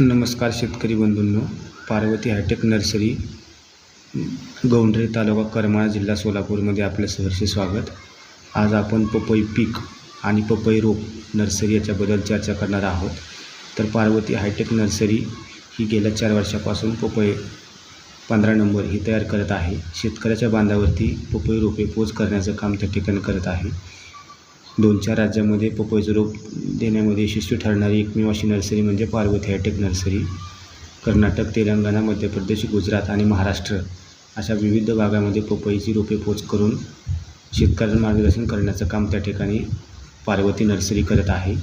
नमस्कार शेतकरी बंधूंनो. पार्वती हायटेक नर्सरी गौंडरे तालुका करमाळा जिल्हा सोलापूरमध्ये आपलं सहर्ष स्वागत. आज आपण पपई पीक आणि पपई रोप नर्सरी याच्याबद्दल चर्चा करणार आहोत. तर पार्वती हायटेक नर्सरी ही गेल्या चार वर्षापासून पपई पंधरा नंबर ही तयार करत आहे. शेतकऱ्याच्या बांधावरती पपई रोपे पोच करण्याचं काम त्या ठिकाणी करत आहे. दोन चार राज्यामध्ये पपईचं रोप देण्यामध्ये यशस्वी ठरणारी एकमेव अशी नर्सरी म्हणजे पार्वती हायटेक नर्सरी. कर्नाटक तेलंगणा मध्य प्रदेश गुजरात आणि महाराष्ट्र अशा विविध भागामध्ये पपईची रोपे पोच करून शेतकऱ्यांना मार्गदर्शन करण्याचं काम त्या ठिकाणी पार्वती नर्सरी करत आहे.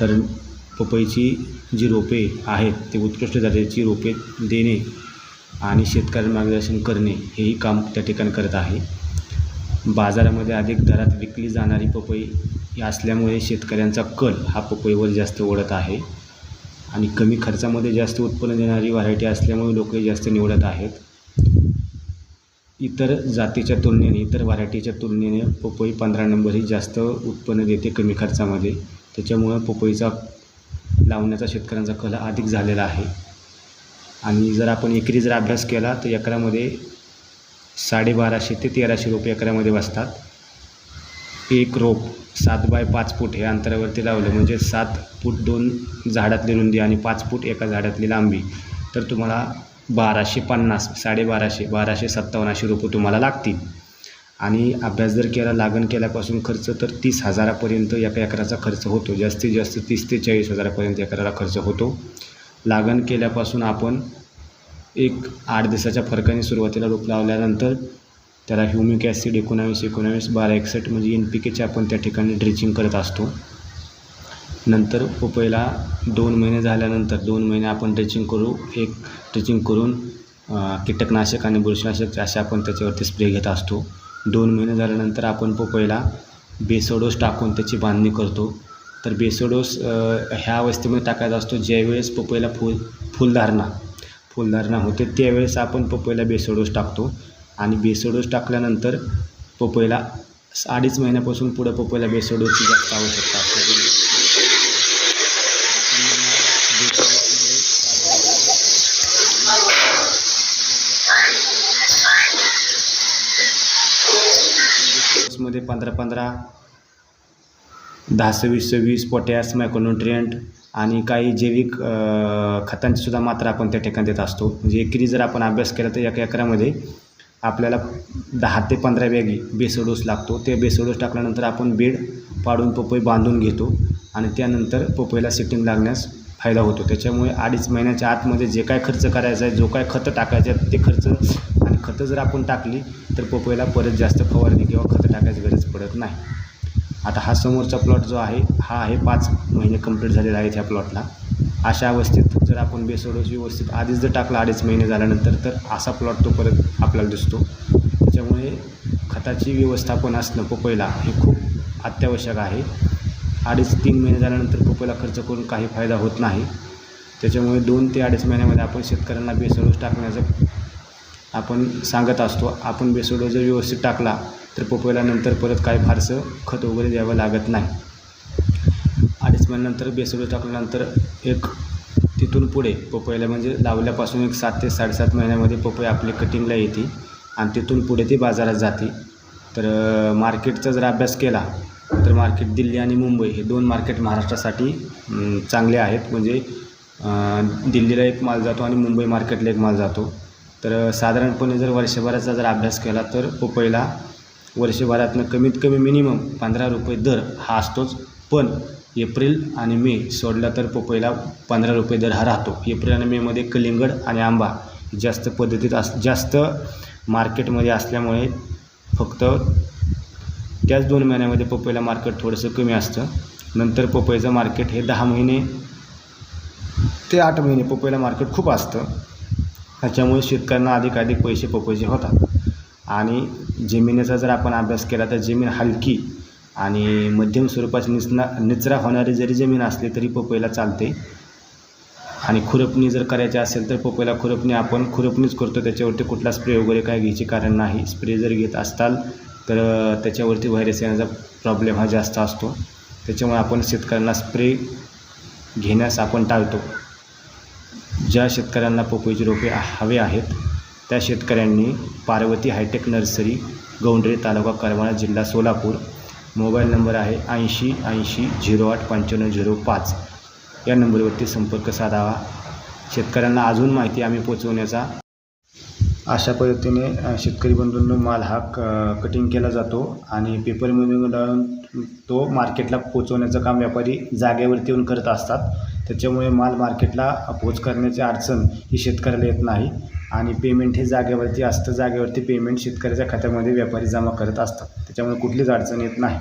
तर पपईची जी रोपे आहेत ते उत्कृष्ट दर्जाची रोपे देणे आणि शेतकऱ्यांना मार्गदर्शन करणे हेही काम त्या ठिकाणी करत आहे. बाजारामध्ये अधिक दरात विकली जाणारी पपई असल्यामुळे शेतकऱ्यांचा कल हा पपईवर जास्त ओढत आहे आणि कमी खर्चामध्ये जास्त उत्पन्न देणारी व्हरायटी असल्यामुळे लोक जास्त निवडत आहेत. इतर जातीच्या तुलनेने इतर व्हरायटीच्या तुलनेने पपई पंधरा नंबर ही जास्त उत्पन्न देते कमी खर्चामध्ये. त्याच्यामुळं पपईचा लावण्याचा शेतकऱ्यांचा कल अधिक झालेला आहे. आणि जर आपण एकरी जर अभ्यास केला तर एकरामध्ये साडेबाराशे ते तेराशे रुपये एकरामध्ये बसतात. एक रोप सात बाय पाच फूट हे अंतरावरती लावलं म्हणजे सात फूट दोन झाडातली रुंदी आणि पाच फूट एका झाडातली लांबी. तर तुम्हाला बाराशे पन्नास साडेबाराशे बाराशे सत्तावन्न अशी रोपं तुम्हाला लागतील. आणि अभ्यास जर केला लागण केल्यापासून खर्च तर तीस हजारापर्यंत एका एकराचा खर्च होतो. जास्तीत जास्त तीस ते चाळीस हजारापर्यंत एकराला खर्च होतो. लागण केल्यापासून आपण एक आठ दिवसाच्या फरकाने सुरुवातीला रोप लावल्यानंतर त्याला ह्युमिक ॲसिड एकोणावीस एकोणावीस बारा एकसष्ट म्हणजे एन पी केचे आपण त्या ठिकाणी ड्रिचिंग करत असतो. नंतर पपईला दोन महिने झाल्यानंतर दोन महिने आपण ड्रिचिंग करू एक ड्रिचिंग करून कीटकनाशक आणि बुरशीनाशक असे आपण त्याच्यावरती स्प्रे घेत असतो. दोन महिने झाल्यानंतर आपण पपईला बेसोडोस टाकून त्याची बांधणी करतो. तर बेसोडोस ह्या अवस्थेमध्ये टाकायचा असतो ज्यावेळेस पपईला फुल फुलधारणा फुलधारणा होते त्यावेळेस आपण पपईला बेसोडोस टाकतो. आणि बेसोडोस टाकल्यानंतर पपईला अडीच महिन्यापासून पुढं पपईला बेसोडोसची जास्त आवश्यकता असते. मध्ये पंधरा पंधरा दहा सव्वीस सव्वीस पोटॅस मायक्रोन्युट्रियंट आणि काही जैविक खतांची सुद्धा मात्रा आपण त्या ठिकाणी देत असतो. म्हणजे एकरी जर आपण अभ्यास केला तर एका एकरामध्ये आपल्याला दहा ते पंधरा बॅगी बेसडोस लागतो. ते बेसडोस टाकल्यानंतर आपण बेड पाडून पपई बांधून घेतो आणि त्यानंतर पपईला सिटिंग लागण्यास फायदा होतो. त्याच्यामुळे अडीच महिन्याच्या आतमध्ये जे काय खर्च करायचा आहे जो काय खतं टाकायचं आहे ते खर्च आणि खतं जर आपण टाकली तर पपईला परत जास्त फवारणी किंवा खतं टाकायची गरज पडत नाही. आता हा समोरचा प्लॉट जो आहे हा आहे पाच महिने कंप्लीट झालेला आहे ह्या प्लॉटला अशा अवस्थेत जर आपण बेसोडोस व्यवस्थित आधीच जर टाकला अडीच महिने झाल्यानंतर तर असा प्लॉट तो परत आपल्याला दिसतो. त्याच्यामुळे खताची व्यवस्थापन असणं पपईला हे खूप अत्यावश्यक आहे. अडीच तीन महिने झाल्यानंतर पपईला खर्च करून काही फायदा होत नाही. त्याच्यामुळे दोन ते अडीच महिन्यामध्ये आपण शेतकऱ्यांना बेसोडोस टाकण्याचं आपण सांगत असतो. आपण बेसोडो जर व्यवस्थित टाकला तर पपईला नंतर परत काय फारसं खत वगैरे द्यावं लागत नाही. अडीच महिन्यानंतर बेसोडो टाकल्यानंतर एक तिथून पुढे पपईला म्हणजे लावल्यापासून एक सात ते साडेसात महिन्यामध्ये पपई आपली कटिंगला येते आणि तिथून पुढे ती बाजारात जाते. तर मार्केटचा जर अभ्यास केला तर मार्केट दिल्ली आणि मुंबई हे दोन मार्केट महाराष्ट्रासाठी चांगले आहेत. म्हणजे दिल्लीला एक माल जातो आणि मुंबई मार्केटला एक माल जातो. तर साधारणपणे जर वर्षभराचा जर अभ्यास केला तर पपईला वर्षभरातनं कमीत कमी मिनिमम पंधरा रुपये दर हा असतोच. पण एप्रिल आणि मे सोडला तर पपईला पंधरा रुपये दर हा राहतो. एप्रिल आणि मेमध्ये कलिंगड आणि आंबा जास्त पद्धतीत अस जास्त मार्केटमध्ये असल्यामुळे फक्त त्याच दोन महिन्यामध्ये पपईला मार्केट थोडंसं कमी असतं. नंतर पपईचं मार्केट हे दहा महिने ते आठ महिने पपईला मार्केट खूप असतं. ह्याच्यामुळे शेतकऱ्यांना अधिकाधिक पैसे पपईचे होतात. आणि जमिनीचा जर आपण अभ्यास केला तर जमीन हलकी आणि मध्यम स्वरूपाची निचना निचरा होणारी जरी जमीन असली तरी पपईला चालते. आणि खुरपणी जर करायची असेल तर पपईला खुरपणी आपण खुरपणीच करतो. त्याच्यावरती कुठला स्प्रे वगैरे काय घ्यायची कारण नाही. स्प्रे जर घेत असताल तर त्याच्यावरती व्हायरस येण्याचा प्रॉब्लेम हा जास्त असतो. त्याच्यामुळे आपण शेतकऱ्यांना स्प्रे घेण्यास आपण टाळतो. ज्या शेतकऱ्यांना पपईची रोपे हवे आहेत त्या शेतकऱ्यांनी पार्वती हायटेक नर्सरी गौंडरे तालुका करमाळा जिल्हा सोलापूर. मोबाईल नंबर आहे ऐंशी ऐंशी झिरो आठ पंच्याण्णव झिरो पाच. या नंबरवरती संपर्क साधावा. शेतकऱ्यांना अजून माहिती आम्ही पोचवण्याचा अशा पद्धतीने शेतकरी बंधूंनो माल हा क कटिंग केला जातो आणि पेपरमधून तो मार्केटला पोचवण्याचं काम व्यापारी जागेवरती येऊन करत असतात. त्याच्यामुळे माल मार्केटला पोच करण्याची अडचण ही शेतकऱ्याला येत नाही. आणि पेमेंट हे जागेवरती असतं. जागेवरती पेमेंट शेतकऱ्याच्या खात्यामध्ये व्यापारी जमा करत असतात. त्याच्यामुळे कुठलीच अडचण येत नाही.